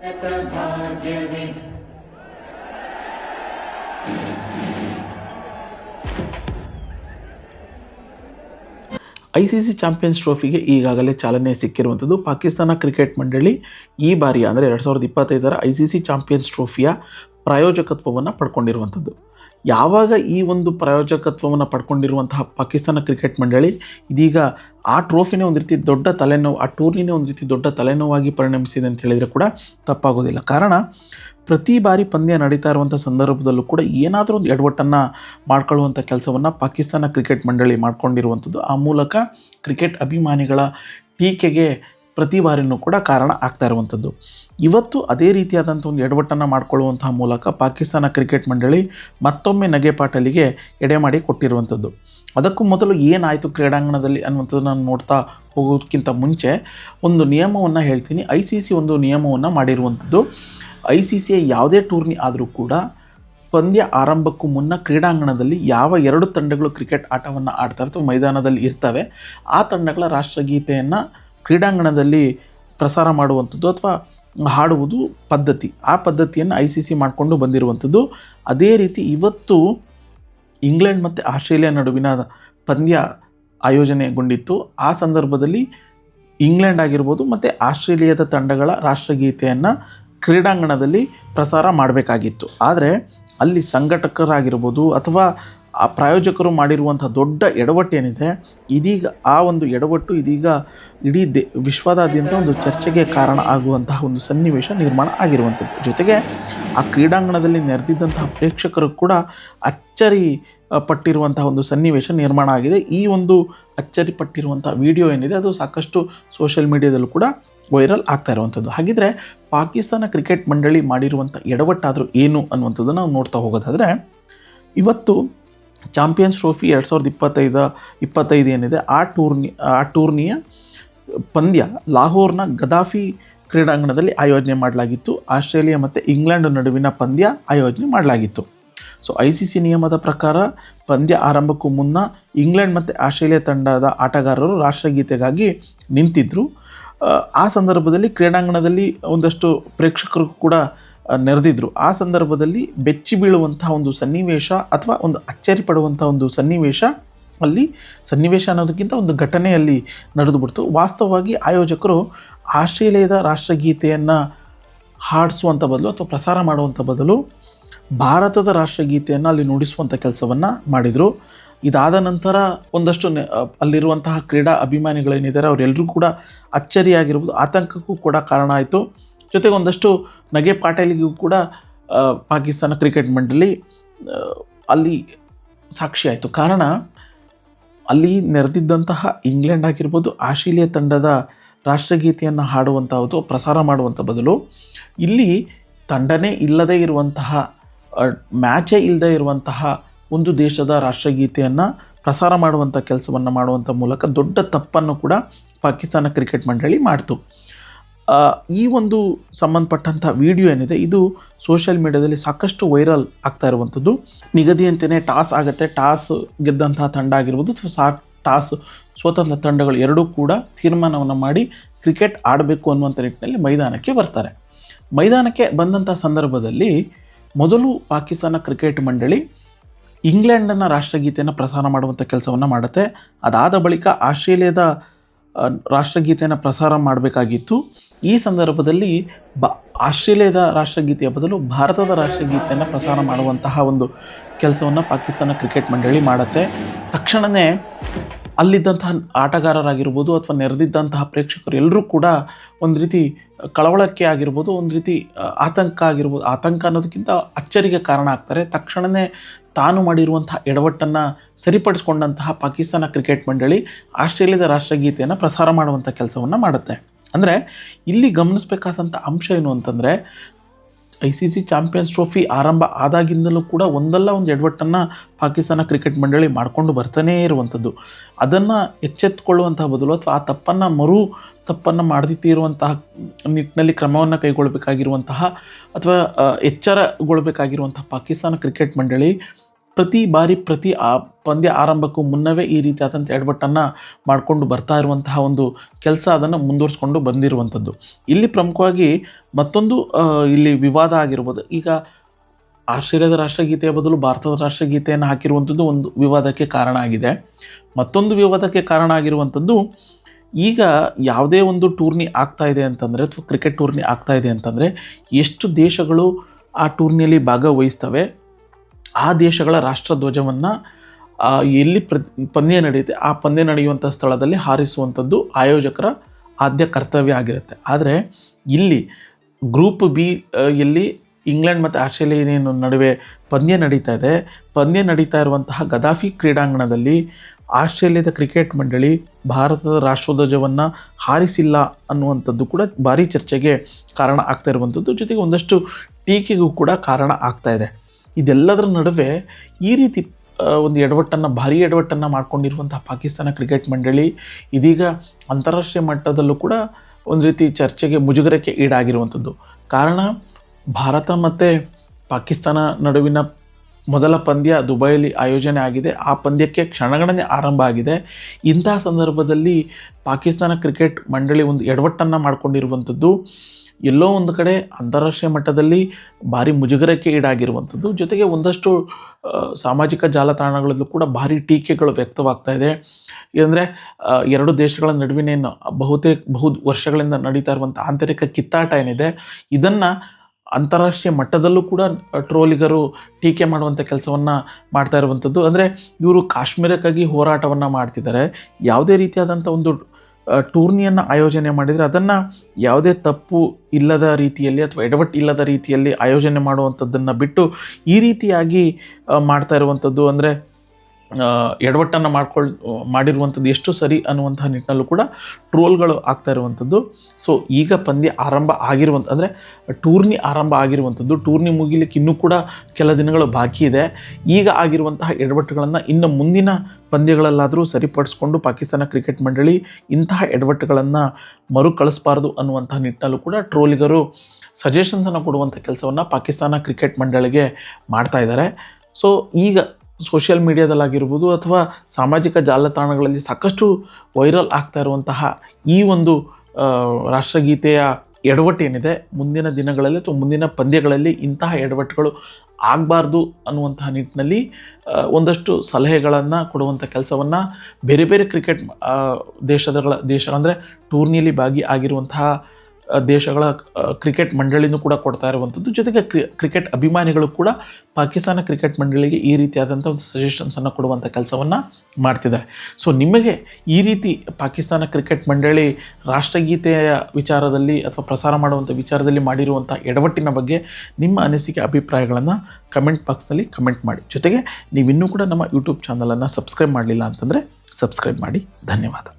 I C C champions ಟ್ರೋಫಿಗೆ ಈಗಾಗಲೇ ಚಾಲನೆ ಸಿಕ್ಕಿರುವಂಥದ್ದು ಪಾಕಿಸ್ತಾನ ಕ್ರಿಕೆಟ್ ಮಂಡಳಿ ಈ ಬಾರಿ ಅಂದರೆ ಎರಡು ಸಾವಿರದ ಇಪ್ಪತ್ತೈದರ ಐ ಸಿ ಸಿ ಚಾಂಪಿಯನ್ಸ್ ಟ್ರೋಫಿಯ ಪ್ರಾಯೋಜಕತ್ವವನ್ನು ಪಡ್ಕೊಂಡಿರುವಂಥದ್ದು. ಯಾವಾಗ ಈ ಒಂದು ಪ್ರಾಯೋಜಕತ್ವವನ್ನು ಪಡ್ಕೊಂಡಿರುವಂತಹ ಪಾಕಿಸ್ತಾನ ಕ್ರಿಕೆಟ್ ಮಂಡಳಿ ಇದೀಗ ಆ ಟ್ರೋಫಿನೇ ಒಂದು ರೀತಿ ದೊಡ್ಡ ತಲೆನೋವು, ಆ ಟೂರ್ನಿನೇ ಒಂದು ರೀತಿ ದೊಡ್ಡ ತಲೆನೋವಾಗಿ ಪರಿಣಮಿಸಿದೆ ಅಂತ ಹೇಳಿದರೆ ಕೂಡ ತಪ್ಪಾಗೋದಿಲ್ಲ. ಕಾರಣ, ಪ್ರತಿ ಬಾರಿ ಪಂದ್ಯ ನಡೀತಾ ಇರುವಂಥ ಸಂದರ್ಭದಲ್ಲೂ ಕೂಡ ಏನಾದರೂ ಒಂದು ಎಡವಟ್ಟನ್ನು ಮಾಡ್ಕೊಳ್ಳುವಂಥ ಕೆಲಸವನ್ನು ಪಾಕಿಸ್ತಾನ ಕ್ರಿಕೆಟ್ ಮಂಡಳಿ ಮಾಡ್ಕೊಂಡಿರುವಂಥದ್ದು. ಆ ಮೂಲಕ ಕ್ರಿಕೆಟ್ ಅಭಿಮಾನಿಗಳ ಟೀಕೆಗೆ ಪ್ರತಿ ಬಾರಿನೂ ಕೂಡ ಕಾರಣ ಆಗ್ತಾ ಇರುವಂಥದ್ದು. ಇವತ್ತು ಅದೇ ರೀತಿಯಾದಂಥ ಒಂದು ಎಡವಟ್ಟನ್ನು ಮಾಡಿಕೊಳ್ಳುವಂತಹ ಮೂಲಕ ಪಾಕಿಸ್ತಾನ ಕ್ರಿಕೆಟ್ ಮಂಡಳಿ ಮತ್ತೊಮ್ಮೆ ನಗೆಪಾಟಲಿಗೆ ಎಡೆ ಮಾಡಿ ಕೊಟ್ಟಿರುವಂಥದ್ದು. ಅದಕ್ಕೂ ಮೊದಲು ಏನಾಯಿತು ಕ್ರೀಡಾಂಗಣದಲ್ಲಿ ಅನ್ನುವಂಥದ್ದು ನಾನು ನೋಡ್ತಾ ಹೋಗೋದಕ್ಕಿಂತ ಮುಂಚೆ ಒಂದು ನಿಯಮವನ್ನು ಹೇಳ್ತೀನಿ. ಐ ಸಿ ಸಿ ಒಂದು ನಿಯಮವನ್ನು ಮಾಡಿರುವಂಥದ್ದು. ಐ ಸಿ ಸಿಯ ಯಾವುದೇ ಟೂರ್ನಿ ಆದರೂ ಕೂಡ ಪಂದ್ಯ ಆರಂಭಕ್ಕೂ ಮುನ್ನ ಕ್ರೀಡಾಂಗಣದಲ್ಲಿ ಯಾವ ಎರಡು ತಂಡಗಳು ಕ್ರಿಕೆಟ್ ಆಟವನ್ನು ಆಡ್ತಾ ಅಥವಾ ಮೈದಾನದಲ್ಲಿ ಇರ್ತವೆ. ಆ ತಂಡಗಳ ರಾಷ್ಟ್ರಗೀತೆಯನ್ನು ಕ್ರೀಡಾಂಗಣದಲ್ಲಿ ಪ್ರಸಾರ ಮಾಡುವಂಥದ್ದು ಅಥವಾ ಹಾಡುವುದು ಪದ್ಧತಿ. ಆ ಪದ್ಧತಿಯನ್ನು ಐ ಸಿ ಸಿ ಮಾಡಿಕೊಂಡು ಬಂದಿರುವಂಥದ್ದು. ಅದೇ ರೀತಿ ಇವತ್ತು ಇಂಗ್ಲೆಂಡ್ ಮತ್ತು ಆಸ್ಟ್ರೇಲಿಯಾ ನಡುವಿನ ಪಂದ್ಯ ಆಯೋಜನೆಗೊಂಡಿತ್ತು. ಆ ಸಂದರ್ಭದಲ್ಲಿ ಇಂಗ್ಲೆಂಡ್ ಆಗಿರ್ಬೋದು ಮತ್ತು ಆಸ್ಟ್ರೇಲಿಯಾದ ತಂಡಗಳ ರಾಷ್ಟ್ರಗೀತೆಯನ್ನು ಕ್ರೀಡಾಂಗಣದಲ್ಲಿ ಪ್ರಸಾರ ಮಾಡಬೇಕಾಗಿತ್ತು. ಆದರೆ ಅಲ್ಲಿ ಸಂಘಟಕರಾಗಿರ್ಬೋದು ಅಥವಾ ಆ ಪ್ರಾಯೋಜಕರು ಮಾಡಿರುವಂಥ ದೊಡ್ಡ ಎಡವಟ್ಟೇನಿದೆ ಇದೀಗ ಆ ಒಂದು ಎಡವಟ್ಟು ಇದೀಗ ಇಡೀ ದೇ, ವಿಶ್ವದಾದ್ಯಂತ ಒಂದು ಚರ್ಚೆಗೆ ಕಾರಣ ಆಗುವಂತಹ ಒಂದು ಸನ್ನಿವೇಶ ನಿರ್ಮಾಣ ಆಗಿರುವಂಥದ್ದು. ಜೊತೆಗೆ ಆ ಕ್ರೀಡಾಂಗಣದಲ್ಲಿ ನೆರೆದಿದ್ದಂತಹ ಪ್ರೇಕ್ಷಕರು ಕೂಡ ಅಚ್ಚರಿ ಪಟ್ಟಿರುವಂತಹ ಒಂದು ಸನ್ನಿವೇಶ ನಿರ್ಮಾಣ ಆಗಿದೆ. ಈ ಒಂದು ಅಚ್ಚರಿ ಪಟ್ಟಿರುವಂಥ ವಿಡಿಯೋ ಏನಿದೆ, ಅದು ಸಾಕಷ್ಟು ಸೋಷಿಯಲ್ ಮೀಡಿಯಾದಲ್ಲೂ ಕೂಡ ವೈರಲ್ ಆಗ್ತಾ ಇರುವಂಥದ್ದು. ಹಾಗಿದ್ರೆ ಪಾಕಿಸ್ತಾನ ಕ್ರಿಕೆಟ್ ಮಂಡಳಿ ಮಾಡಿರುವಂಥ ಎಡವಟ್ಟಾದರೂ ಏನು ಅನ್ನುವಂಥದ್ದು ನಾವು ನೋಡ್ತಾ ಹೋಗೋದಾದರೆ, ಇವತ್ತು ಚಾಂಪಿಯನ್ಸ್ ಟ್ರೋಫಿ ಎರಡು ಸಾವಿರದ ಇಪ್ಪತ್ತೈದ ಇಪ್ಪತ್ತೈದು ಏನಿದೆ ಆ ಟೂರ್ನಿ ಆ ಟೂರ್ನಿಯ ಪಂದ್ಯ ಲಾಹೋರ್ನ ಗದಾಫಿ ಕ್ರೀಡಾಂಗಣದಲ್ಲಿ ಆಯೋಜನೆ ಮಾಡಲಾಗಿತ್ತು. ಆಸ್ಟ್ರೇಲಿಯಾ ಮತ್ತು ಇಂಗ್ಲೆಂಡ್ ನಡುವಿನ ಪಂದ್ಯ ಆಯೋಜನೆ ಮಾಡಲಾಗಿತ್ತು. ಸೊ ಐ ಸಿ ಸಿ ನಿಯಮದ ಪ್ರಕಾರ ಪಂದ್ಯ ಆರಂಭಕ್ಕೂ ಮುನ್ನ ಇಂಗ್ಲೆಂಡ್ ಮತ್ತು ಆಸ್ಟ್ರೇಲಿಯಾ ತಂಡದ ಆಟಗಾರರು ರಾಷ್ಟ್ರಗೀತೆಗಾಗಿ ನಿಂತಿದ್ದರು ಆ, ಸಂದರ್ಭದಲ್ಲಿ ಕ್ರೀಡಾಂಗಣದಲ್ಲಿ ಒಂದಷ್ಟು ಪ್ರೇಕ್ಷಕರು ಕೂಡ ನೆರೆದಿದ್ರು. ಆ ಸಂದರ್ಭದಲ್ಲಿ ಬೆಚ್ಚಿ ಬೀಳುವಂತಹ ಒಂದು ಸನ್ನಿವೇಶ ಅಥವಾ ಒಂದು ಅಚ್ಚರಿ ಪಡುವಂಥ ಒಂದು ಸನ್ನಿವೇಶ ಅಲ್ಲಿ ಸನ್ನಿವೇಶ ಅನ್ನೋದಕ್ಕಿಂತ ಒಂದು ಘಟನೆಯಲ್ಲಿ ನಡೆದು ಬಿಡ್ತು. ವಾಸ್ತವವಾಗಿ ಆಯೋಜಕರು ಆಸ್ಟ್ರೇಲಿಯಾದ ರಾಷ್ಟ್ರಗೀತೆಯನ್ನು ಹಾಡಿಸುವಂಥ ಬದಲು ಅಥವಾ ಪ್ರಸಾರ ಮಾಡುವಂಥ ಬದಲು ಭಾರತದ ರಾಷ್ಟ್ರಗೀತೆಯನ್ನು ಅಲ್ಲಿ ನುಡಿಸುವಂಥ ಕೆಲಸವನ್ನು ಮಾಡಿದರು. ಇದಾದ ನಂತರ ಒಂದಷ್ಟು ಅಲ್ಲಿರುವಂತಹ ಕ್ರೀಡಾ ಅಭಿಮಾನಿಗಳೇನಿದ್ದಾರೆ ಅವರೆಲ್ಲರೂ ಕೂಡ ಅಚ್ಚರಿಯಾಗಿರ್ಬೋದು. ಆತಂಕಕ್ಕೂ ಕೂಡ ಕಾರಣ ಆಯಿತು. ಜೊತೆಗೆ ಒಂದಷ್ಟು ನಗೆ ಪಾಟೀಲಿಗೂ ಕೂಡ ಪಾಕಿಸ್ತಾನ ಕ್ರಿಕೆಟ್ ಮಂಡಳಿ ಅಲ್ಲಿ ಸಾಕ್ಷಿಯಾಯಿತು ಕಾರಣ, ಅಲ್ಲಿ ನೆರೆದಿದ್ದಂತಹ ಇಂಗ್ಲೆಂಡ್ ಆಗಿರ್ಬೋದು, ಆಸ್ಟ್ರೇಲಿಯಾ ತಂಡದ ರಾಷ್ಟ್ರಗೀತೆಯನ್ನು ಹಾಡುವಂಥದ್ದು ಪ್ರಸಾರ ಮಾಡುವಂಥ ಬದಲು, ಇಲ್ಲಿ ತಂಡನೇ ಇಲ್ಲದೇ ಇರುವಂತಹ ಮ್ಯಾಚೇ ಇಲ್ಲದೇ ಇರುವಂತಹ ಒಂದು ದೇಶದ ರಾಷ್ಟ್ರಗೀತೆಯನ್ನು ಪ್ರಸಾರ ಮಾಡುವಂಥ ಕೆಲಸವನ್ನು ಮಾಡುವಂಥ ಮೂಲಕ ದೊಡ್ಡ ತಪ್ಪನ್ನು ಕೂಡ ಪಾಕಿಸ್ತಾನ ಕ್ರಿಕೆಟ್ ಮಂಡಳಿ ಮಾಡ್ತು. ಈ ಒಂದು ಸಂಬಂಧಪಟ್ಟಂಥ ವಿಡಿಯೋ ಏನಿದೆ, ಇದು ಸೋಷಿಯಲ್ ಮೀಡಿಯಾದಲ್ಲಿ ಸಾಕಷ್ಟು ವೈರಲ್ ಆಗ್ತಾ ಇರುವಂಥದ್ದು. ನಿಗದಿಯಂತೆಯೇ ಟಾಸ್ ಆಗುತ್ತೆ, ಟಾಸ್ ಗೆದ್ದಂತಹ ತಂಡ ಆಗಿರ್ಬೋದು ಅಥವಾ ಸಾ, ಟಾಸ್ ಸ್ವತಂತ್ರ ತಂಡಗಳು ಎರಡೂ ಕೂಡ ತೀರ್ಮಾನವನ್ನು ಮಾಡಿ ಕ್ರಿಕೆಟ್ ಆಡಬೇಕು ಅನ್ನುವಂಥ ನಿಟ್ಟಿನಲ್ಲಿ ಮೈದಾನಕ್ಕೆ ಬರ್ತಾರೆ. ಮೈದಾನಕ್ಕೆ ಬಂದಂಥ ಸಂದರ್ಭದಲ್ಲಿ ಮೊದಲು ಪಾಕಿಸ್ತಾನ ಕ್ರಿಕೆಟ್ ಮಂಡಳಿ ಇಂಗ್ಲೆಂಡನ್ನು ರಾಷ್ಟ್ರಗೀತೆಯನ್ನು ಪ್ರಸಾರ ಮಾಡುವಂಥ ಕೆಲಸವನ್ನು ಮಾಡುತ್ತೆ. ಅದಾದ ಬಳಿಕ ಆಸ್ಟ್ರೇಲಿಯಾದ ರಾಷ್ಟ್ರಗೀತೆಯನ್ನು ಪ್ರಸಾರ ಮಾಡಬೇಕಾಗಿತ್ತು. ಈ ಸಂದರ್ಭದಲ್ಲಿ ಬ, ಆಸ್ಟ್ರೇಲಿಯಾದ ರಾಷ್ಟ್ರಗೀತೆಯ ಬದಲು ಭಾರತದ ರಾಷ್ಟ್ರಗೀತೆಯನ್ನು ಪ್ರಸಾರ ಮಾಡುವಂತಹ ಒಂದು ಕೆಲಸವನ್ನು ಪಾಕಿಸ್ತಾನ ಕ್ರಿಕೆಟ್ ಮಂಡಳಿ ಮಾಡುತ್ತೆ. ತಕ್ಷಣವೇ ಅಲ್ಲಿದ್ದಂತಹ ಆಟಗಾರರಾಗಿರ್ಬೋದು ಅಥವಾ ನೆರೆದಿದ್ದಂತಹ ಪ್ರೇಕ್ಷಕರು ಎಲ್ಲರೂ ಕೂಡ ಒಂದು ರೀತಿ ಕಳವಳಕ್ಕೆ ಆಗಿರ್ಬೋದು, ಒಂದು ರೀತಿ ಆತಂಕ ಆಗಿರ್ಬೋದು, ಆತಂಕ ಅನ್ನೋದಕ್ಕಿಂತ ಅಚ್ಚರಿಗೆ ಕಾರಣ ಆಗ್ತಾರೆ. ತಕ್ಷಣವೇ ತಾನು ಮಾಡಿರುವಂತಹ ಎಡವಟ್ಟನ್ನು ಸರಿಪಡಿಸ್ಕೊಂಡಂತಹ ಪಾಕಿಸ್ತಾನ ಕ್ರಿಕೆಟ್ ಮಂಡಳಿ ಆಸ್ಟ್ರೇಲಿಯಾದ ರಾಷ್ಟ್ರಗೀತೆಯನ್ನು ಪ್ರಸಾರ ಮಾಡುವಂಥ ಕೆಲಸವನ್ನು ಮಾಡುತ್ತೆ. ಅಂದರೆ ಇಲ್ಲಿ ಗಮನಿಸಬೇಕಾದಂಥ ಅಂಶ ಏನು ಅಂತಂದರೆ I C C champions trophy ಆರಂಭ ಆದಾಗಿಂದಲೂ ಕೂಡ ಒಂದಲ್ಲ ಒಂದು ಎಡವಟ್ಟನ್ನು ಪಾಕಿಸ್ತಾನ ಕ್ರಿಕೆಟ್ ಮಂಡಳಿ ಮಾಡಿಕೊಂಡು ಬರ್ತಾನೇ ಇರುವಂಥದ್ದು. ಅದನ್ನು ಎಚ್ಚೆತ್ತುಕೊಳ್ಳುವಂತಹ ಬದಲು ಅಥವಾ ಆ ತಪ್ಪನ್ನು ಮರು ತಪ್ಪನ್ನು ಮಾಡದಿತ್ತಿರುವಂತಹ ನಿಟ್ಟಿನಲ್ಲಿ ಕ್ರಮವನ್ನು ಕೈಗೊಳ್ಳಬೇಕಾಗಿರುವಂತಹ ಅಥವಾ ಎಚ್ಚರಗೊಳ್ಳಬೇಕಾಗಿರುವಂತಹ ಪಾಕಿಸ್ತಾನ ಕ್ರಿಕೆಟ್ ಮಂಡಳಿ ಪ್ರತಿ ಬಾರಿ ಪ್ರತಿ ಆ ಪಂದ್ಯ ಆರಂಭಕ್ಕೂ ಮುನ್ನವೇ ಈ ರೀತಿಯಾದಂಥ ಎಡವಟ್ಟನ್ನು ಮಾಡಿಕೊಂಡು ಬರ್ತಾ ಇರುವಂತಹ ಒಂದು ಕೆಲಸ ಅದನ್ನು ಮುಂದುವರಿಸ್ಕೊಂಡು ಬಂದಿರುವಂಥದ್ದು. ಇಲ್ಲಿ ಪ್ರಮುಖವಾಗಿ ಮತ್ತೊಂದು ಇಲ್ಲಿ ವಿವಾದ ಆಗಿರ್ಬೋದು. ಈಗ ಆಸ್ಟ್ರೇಲಿಯಾದ ರಾಷ್ಟ್ರಗೀತೆಯ ಬದಲು ಭಾರತದ ರಾಷ್ಟ್ರಗೀತೆಯನ್ನು ಹಾಕಿರುವಂಥದ್ದು ಒಂದು ವಿವಾದಕ್ಕೆ ಕಾರಣ ಆಗಿದೆ. ಮತ್ತೊಂದು ವಿವಾದಕ್ಕೆ ಕಾರಣ ಆಗಿರುವಂಥದ್ದು, ಈಗ ಯಾವುದೇ ಒಂದು ಟೂರ್ನಿ ಆಗ್ತಾ ಇದೆ ಅಂತಂದರೆ ಅಥವಾ ಕ್ರಿಕೆಟ್ ಟೂರ್ನಿ ಆಗ್ತಾ ಇದೆ ಅಂತಂದರೆ ಎಷ್ಟು ದೇಶಗಳು ಆ ಟೂರ್ನಿಯಲ್ಲಿ ಭಾಗವಹಿಸ್ತವೆ? ಆ ದೇಶಗಳ ರಾಷ್ಟ್ರಧ್ವಜವನ್ನು ಎಲ್ಲಿ ಪ್ರ, ಪಂದ್ಯ ನಡೆಯುತ್ತೆ, ಆ ಪಂದ್ಯ ನಡೆಯುವಂಥ ಸ್ಥಳದಲ್ಲಿ ಹಾರಿಸುವಂಥದ್ದು ಆಯೋಜಕರ ಆದ್ಯ ಕರ್ತವ್ಯ ಆಗಿರುತ್ತೆ. ಆದರೆ ಇಲ್ಲಿ ಗ್ರೂಪ್ ಬಿ ಇಲ್ಲಿ ಇಂಗ್ಲೆಂಡ್ ಮತ್ತು ಆಸ್ಟ್ರೇಲಿಯನ್ ನಡುವೆ ಪಂದ್ಯ ನಡೀತಾ ಇದೆ, ಪಂದ್ಯ ನಡೀತಾ ಇರುವಂತಹ ಗದಾಫಿ ಕ್ರೀಡಾಂಗಣದಲ್ಲಿ ಆಸ್ಟ್ರೇಲಿಯಾದ ಕ್ರಿಕೆಟ್ ಮಂಡಳಿ ಭಾರತದ ರಾಷ್ಟ್ರಧ್ವಜವನ್ನು ಹಾರಿಸಿಲ್ಲ ಅನ್ನುವಂಥದ್ದು ಕೂಡ ಭಾರಿ ಚರ್ಚೆಗೆ ಕಾರಣ ಆಗ್ತಾ ಇರುವಂಥದ್ದು. ಜೊತೆಗೆ ಒಂದಷ್ಟು ಟೀಕೆಗೂ ಕೂಡ ಕಾರಣ ಆಗ್ತಾ ಇದೆ. ಇದೆಲ್ಲದರ ನಡುವೆ ಈ ರೀತಿ ಒಂದು ಎಡವಟ್ಟನ್ನು, ಭಾರೀ ಎಡವಟ್ಟನ್ನು ಮಾಡ್ಕೊಂಡಿರುವಂತಹ ಪಾಕಿಸ್ತಾನ ಕ್ರಿಕೆಟ್ ಮಂಡಳಿ ಇದೀಗ ಅಂತಾರಾಷ್ಟ್ರೀಯ ಮಟ್ಟದಲ್ಲೂ ಕೂಡ ಒಂದು ರೀತಿ ಚರ್ಚೆಗೆ ಮುಜುಗರಕ್ಕೆ ಈಡಾಗಿರುವಂಥದ್ದು. ಕಾರಣ, ಭಾರತ ಮತ್ತು ಪಾಕಿಸ್ತಾನ ನಡುವಿನ ಮೊದಲ ಪಂದ್ಯ ದುಬೈಯಲ್ಲಿ ಆಯೋಜನೆ ಆಗಿದೆ. ಆ ಪಂದ್ಯಕ್ಕೆ ಕ್ಷಣಗಣನೆ ಆರಂಭ ಆಗಿದೆ. ಇಂತಹ ಸಂದರ್ಭದಲ್ಲಿ ಪಾಕಿಸ್ತಾನ ಕ್ರಿಕೆಟ್ ಮಂಡಳಿ ಒಂದು ಎಡವಟ್ಟನ್ನು ಮಾಡಿಕೊಂಡಿರುವಂಥದ್ದು. ಎಲ್ಲೋ ಒಂದು ಕಡೆ ಅಂತಾರಾಷ್ಟ್ರೀಯ ಮಟ್ಟದಲ್ಲಿ ಭಾರಿ ಮುಜುಗರಕ್ಕೆ ಈಡಾಗಿರುವಂಥದ್ದು. ಜೊತೆಗೆ ಒಂದಷ್ಟು ಸಾಮಾಜಿಕ ಜಾಲತಾಣಗಳಲ್ಲೂ ಕೂಡ ಭಾರಿ ಟೀಕೆಗಳು ವ್ಯಕ್ತವಾಗ್ತಾ ಇದೆ. ಏನಂದರೆ ಎರಡು ದೇಶಗಳ ನಡುವಿನ ಏನು ಬಹುತೇಕ, ಬಹು ವರ್ಷಗಳಿಂದ ನಡೀತಾ ಇರುವಂಥ ಆಂತರಿಕ ಕಿತ್ತಾಟ ಏನಿದೆ, ಇದನ್ನು ಅಂತಾರಾಷ್ಟ್ರೀಯ ಮಟ್ಟದಲ್ಲೂ ಕೂಡ ಟ್ರೋಲಿಗರು ಟೀಕೆ ಮಾಡುವಂಥ ಕೆಲಸವನ್ನು ಮಾಡ್ತಾ ಇರುವಂಥದ್ದು. ಅಂದರೆ ಇವರು ಕಾಶ್ಮೀರಕ್ಕಾಗಿ ಹೋರಾಟವನ್ನು ಮಾಡ್ತಿದ್ದಾರೆ. ಯಾವುದೇ ರೀತಿಯಾದಂಥ ಒಂದು ಟೂರ್ನಿಯನ್ನು ಆಯೋಜನೆ ಮಾಡಿದರೆ ಅದನ್ನು ಯಾವುದೇ ತಪ್ಪು ಇಲ್ಲದ ರೀತಿಯಲ್ಲಿ ಅಥವಾ ಎಡವಟ್ಟು ಇಲ್ಲದ ರೀತಿಯಲ್ಲಿ ಆಯೋಜನೆ ಮಾಡುವಂಥದ್ದನ್ನು ಬಿಟ್ಟು ಈ ರೀತಿಯಾಗಿ ಮಾಡ್ತಾ ಇರುವಂಥದ್ದು ಅಂದರೆ ಎಡವಟ್ಟನ್ನು ಮಾಡ್ಕೊಳ್, ಮಾಡಿರುವಂಥದ್ದು ಎಷ್ಟು ಸರಿ ಅನ್ನುವಂತಹ ನಿಟ್ಟಿನಲ್ಲೂ ಕೂಡ ಟ್ರೋಲ್ಗಳು ಆಗ್ತಾ ಇರುವಂಥದ್ದು. ಸೊ ಈಗ ಪಂದ್ಯ ಆರಂಭ ಆಗಿರುವಂಥ, ಅಂದರೆ ಟೂರ್ನಿ ಆರಂಭ ಆಗಿರುವಂಥದ್ದು, ಟೂರ್ನಿ ಮುಗಿಲಿಕ್ಕೆ ಇನ್ನೂ ಕೂಡ ಕೆಲ ದಿನಗಳು ಬಾಕಿ ಇದೆ. ಈಗ ಆಗಿರುವಂತಹ ಎಡವಟ್ಟುಗಳನ್ನು ಇನ್ನು ಮುಂದಿನ ಪಂದ್ಯಗಳಲ್ಲಾದರೂ ಸರಿಪಡಿಸ್ಕೊಂಡು ಪಾಕಿಸ್ತಾನ ಕ್ರಿಕೆಟ್ ಮಂಡಳಿ ಇಂತಹ ಎಡವಟ್ಟುಗಳನ್ನು ಮರುಕಳಿಸಬಾರ್ದು ಅನ್ನುವಂತಹ ನಿಟ್ಟಿನಲ್ಲೂ ಕೂಡ ಟ್ರೋಲಿಗರು ಸಜೆಷನ್ಸನ್ನು ಕೊಡುವಂಥ ಕೆಲಸವನ್ನು ಪಾಕಿಸ್ತಾನ ಕ್ರಿಕೆಟ್ ಮಂಡಳಿಗೆ ಮಾಡ್ತಾ ಇದ್ದಾರೆ. ಸೊ ಈಗ ಸೋಷಿಯಲ್ ಮೀಡಿಯಾದಲ್ಲಾಗಿರ್ಬೋದು ಅಥವಾ ಸಾಮಾಜಿಕ ಜಾಲತಾಣಗಳಲ್ಲಿ ಸಾಕಷ್ಟು ವೈರಲ್ ಆಗ್ತಾ ಇರುವಂತಹ ಈ ಒಂದು ರಾಷ್ಟ್ರಗೀತೆಯ ಎಡವಟ್ಟು ಏನಿದೆ, ಮುಂದಿನ ದಿನಗಳಲ್ಲಿ ಅಥವಾ ಮುಂದಿನ ಪಂದ್ಯಗಳಲ್ಲಿ ಇಂತಹ ಎಡವಟ್ಟುಗಳು ಆಗಬಾರ್ದು ಅನ್ನುವಂತಹ ನಿಟ್ಟಿನಲ್ಲಿ ಒಂದಷ್ಟು ಸಲಹೆಗಳನ್ನು ಕೊಡುವಂಥ ಕೆಲಸವನ್ನು ಬೇರೆ ಬೇರೆ ಕ್ರಿಕೆಟ್ ದೇಶದಗಳ, ದೇಶ ಅಂದರೆ ಟೂರ್ನಿಯಲ್ಲಿ ಭಾಗಿ ಆಗಿರುವಂತಹ ದೇಶಗಳ ಕ್ರಿಕೆಟ್ ಮಂಡಳಿನೂ ಕೂಡ ಕೊಡ್ತಾ ಇರುವಂಥದ್ದು. ಜೊತೆಗೆ ಕ್ರಿ, ಕ್ರಿಕೆಟ್ ಅಭಿಮಾನಿಗಳು ಕೂಡ ಪಾಕಿಸ್ತಾನ ಕ್ರಿಕೆಟ್ ಮಂಡಳಿಗೆ ಈ ರೀತಿಯಾದಂಥ ಒಂದು ಸಜೆಷನ್ಸನ್ನು ಕೊಡುವಂಥ ಕೆಲಸವನ್ನು ಮಾಡ್ತಿದ್ದಾರೆ. ಸೊ ನಿಮಗೆ ಈ ರೀತಿ ಪಾಕಿಸ್ತಾನ ಕ್ರಿಕೆಟ್ ಮಂಡಳಿ ರಾಷ್ಟ್ರಗೀತೆಯ ವಿಚಾರದಲ್ಲಿ ಅಥವಾ ಪ್ರಸಾರ ಮಾಡುವಂಥ ವಿಚಾರದಲ್ಲಿ ಮಾಡಿರುವಂಥ ಎಡವಟ್ಟಿನ ಬಗ್ಗೆ ನಿಮ್ಮ ಅನಿಸಿಕೆ, ಅಭಿಪ್ರಾಯಗಳನ್ನು ಕಮೆಂಟ್ ಬಾಕ್ಸ್ನಲ್ಲಿ ಕಮೆಂಟ್ ಮಾಡಿ. ಜೊತೆಗೆ ನೀವಿನ್ನೂ ಕೂಡ ನಮ್ಮ ಯೂಟ್ಯೂಬ್ ಚಾನಲನ್ನು ಸಬ್ಸ್ಕ್ರೈಬ್ ಮಾಡಲಿಲ್ಲ ಅಂತಂದರೆ ಸಬ್ಸ್ಕ್ರೈಬ್ ಮಾಡಿ. ಧನ್ಯವಾದ.